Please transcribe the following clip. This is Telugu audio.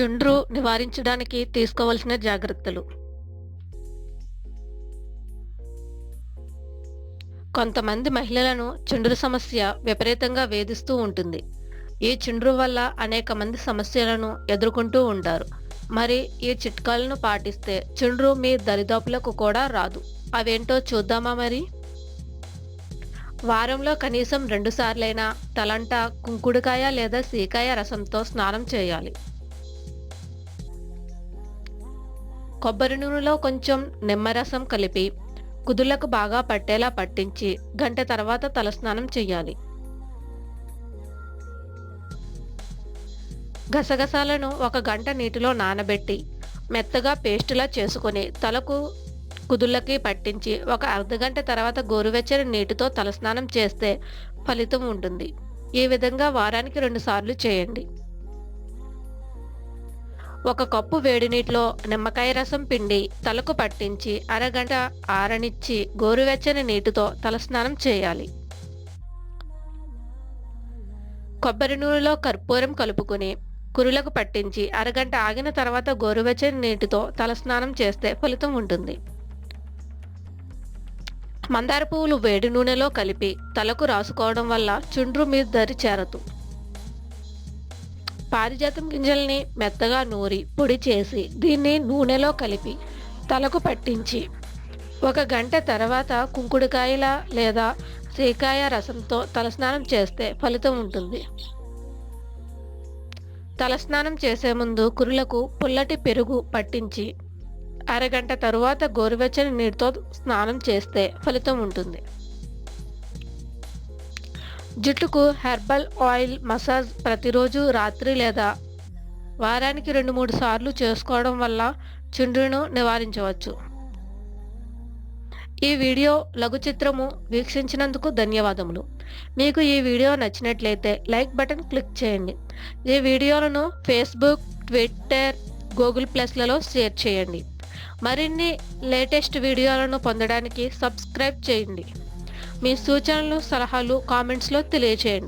చుండ్రు నివారించడానికి తీసుకోవాల్సిన జాగ్రత్తలు. కొంతమంది మహిళలను చుండ్రు సమస్య విపరీతంగా వేధిస్తూ ఉంటుంది. ఈ చుండ్రు వల్ల అనేక మంది సమస్యలను ఎదుర్కొంటూ ఉంటారు. మరి ఈ చిట్కాలను పాటిస్తే చుండ్రు మీ దరిదాపులకు కూడా రాదు. అవేంటో చూద్దామా మరి? వారంలో కనీసం రెండుసార్లైనా తలంట కుంకుడుకాయ లేదా సీకాయ రసంతో స్నానం చేయాలి. కొబ్బరి నూనెలో కొంచెం నిమ్మరసం కలిపి కుదులకు బాగా పట్టేలా పట్టించి గంట తర్వాత తలస్నానం చేయాలి గసగసాలను ఒక గంట నీటిలో నానబెట్టి మెత్తగా పేస్టులా చేసుకొని తలకు కుదుళ్ళకి పట్టించి ఒక అర్ధగంట తర్వాత గోరువెచ్చని నీటితో తలస్నానం చేస్తే ఫలితం ఉంటుంది. ఈ విధంగా వారానికి రెండుసార్లు చేయండి. ఒక కప్పు వేడి నీటిలో నిమ్మకాయ రసం పిండి తలకు పట్టించి అరగంట ఆరనిచ్చి గోరువెచ్చని నీటితో తలస్నానం చేయాలి. కొబ్బరి నూనెలో కర్పూరం కలుపుకుని కురులకు పట్టించి అరగంట ఆగిన తర్వాత గోరువెచ్చని నీటితో తలస్నానం చేస్తే ఫలితం ఉంటుంది. మందార పువ్వులు వేడి నూనెలో కలిపి తలకు రాసుకోవడం వల్ల చుండ్రు మీద దరి చేరదు. పారిజాతం గింజల్ని మెత్తగా నూరి పొడి చేసి దీన్ని నూనెలో కలిపి తలకు పట్టించి ఒక గంట తర్వాత కుంకుడుకాయల లేదా శ్రీకాయ రసంతో తలస్నానం చేస్తే ఫలితం ఉంటుంది. తలస్నానం చేసే ముందు కురులకు పుల్లటి పెరుగు పట్టించి అరగంట తరువాత గోరువెచ్చని నీటితో స్నానం చేస్తే ఫలితం ఉంటుంది. జుట్టుకు హెర్బల్ ఆయిల్ మసాజ్ ప్రతిరోజు రాత్రి లేదా వారానికి రెండు మూడు సార్లు చేసుకోవడం వల్ల చుండ్రును నివారించవచ్చు. ఈ వీడియో లఘు చిత్రము వీక్షించినందుకు ధన్యవాదములు. మీకు ఈ వీడియో నచ్చినట్లయితే లైక్ బటన్ క్లిక్ చేయండి. ఈ వీడియోలను ఫేస్బుక్ ట్విట్టర్ గూగుల్ ప్లస్లలో షేర్ చేయండి. మరిన్ని లేటెస్ట్ వీడియోలను పొందడానికి సబ్స్క్రైబ్ చేయండి. మీ సూచనలు సలహాలు కామెంట్స్లో తెలియచేయండి.